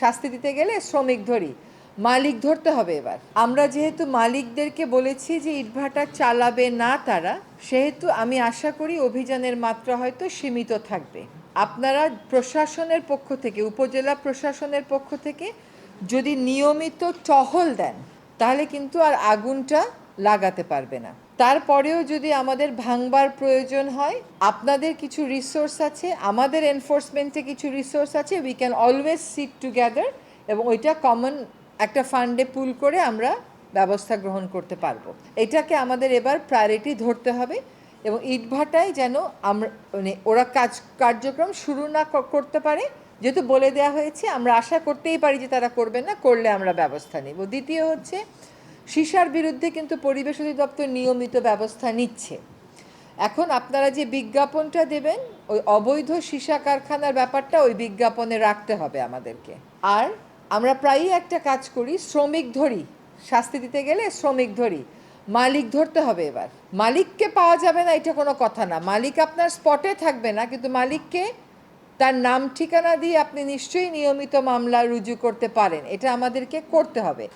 শাস্তি দিতে গেলে শ্রমিক ধরি। মালিক ধরতে হবে এবার। আমরা যেহেতু মালিকদেরকে বলেছি যে ইটভাটা চালাবে না তারা, সেহেতু আমি আশা করি অভিযানের মাত্রা হয়তো সীমিত থাকবে। আপনারা প্রশাসনের পক্ষ থেকে, উপজেলা প্রশাসনের পক্ষ থেকে যদি নিয়মিত টহল দেন, তাহলে কিন্তু আর আগুনটা লাগাতে পারবে না। তারপরেও যদি আমাদের ভাঙবার প্রয়োজন হয়, আপনাদের কিছু রিসোর্স আছে, আমাদের এনফোর্সমেন্টে কিছু রিসোর্স আছে we can always sit together এবং ওইটা কমন একটা ফান্ডে পুল করে আমরা ব্যবস্থা গ্রহণ করতে পারব। এটাকে আমাদের এবার প্রায়োরিটি ধরতে হবে এবং ইটভাটায় যেন আমরা মানে ওরা কাজ, কার্যক্রম শুরু না করতে পারে, যেহেতু বলে দেওয়া হয়েছে, আমরা আশা করতেই পারি যে তারা করবে না, করলে আমরা ব্যবস্থা নেব। দ্বিতীয় হচ্ছে সীসার বিরুদ্ধে কিন্তু পরিবেশ অধিদপ্তর নিয়মিত ব্যবস্থা নিচ্ছে। এখন আপনারা যে বিজ্ঞাপনটা দেবেন, ওই অবৈধ সীসা কারখানার ব্যাপারটা ওই বিজ্ঞাপনে রাখতে হবে আমাদেরকে। আর আমরা প্রায়ই একটা কাজ করি, শ্রমিক ধরি। শাস্তি দিতে গেলে শ্রমিক ধরি। মালিক ধরতে হবে এবার। মালিককে পাওয়া যাবে না, এটা কোনো কথা না। মালিক আপনার স্পটে থাকবে না, কিন্তু মালিককে তার নাম ঠিকানা দিয়ে আপনি নিশ্চয়ই নিয়মিত মামলা রুজু করতে পারেন। এটা আমাদেরকে করতে হবে।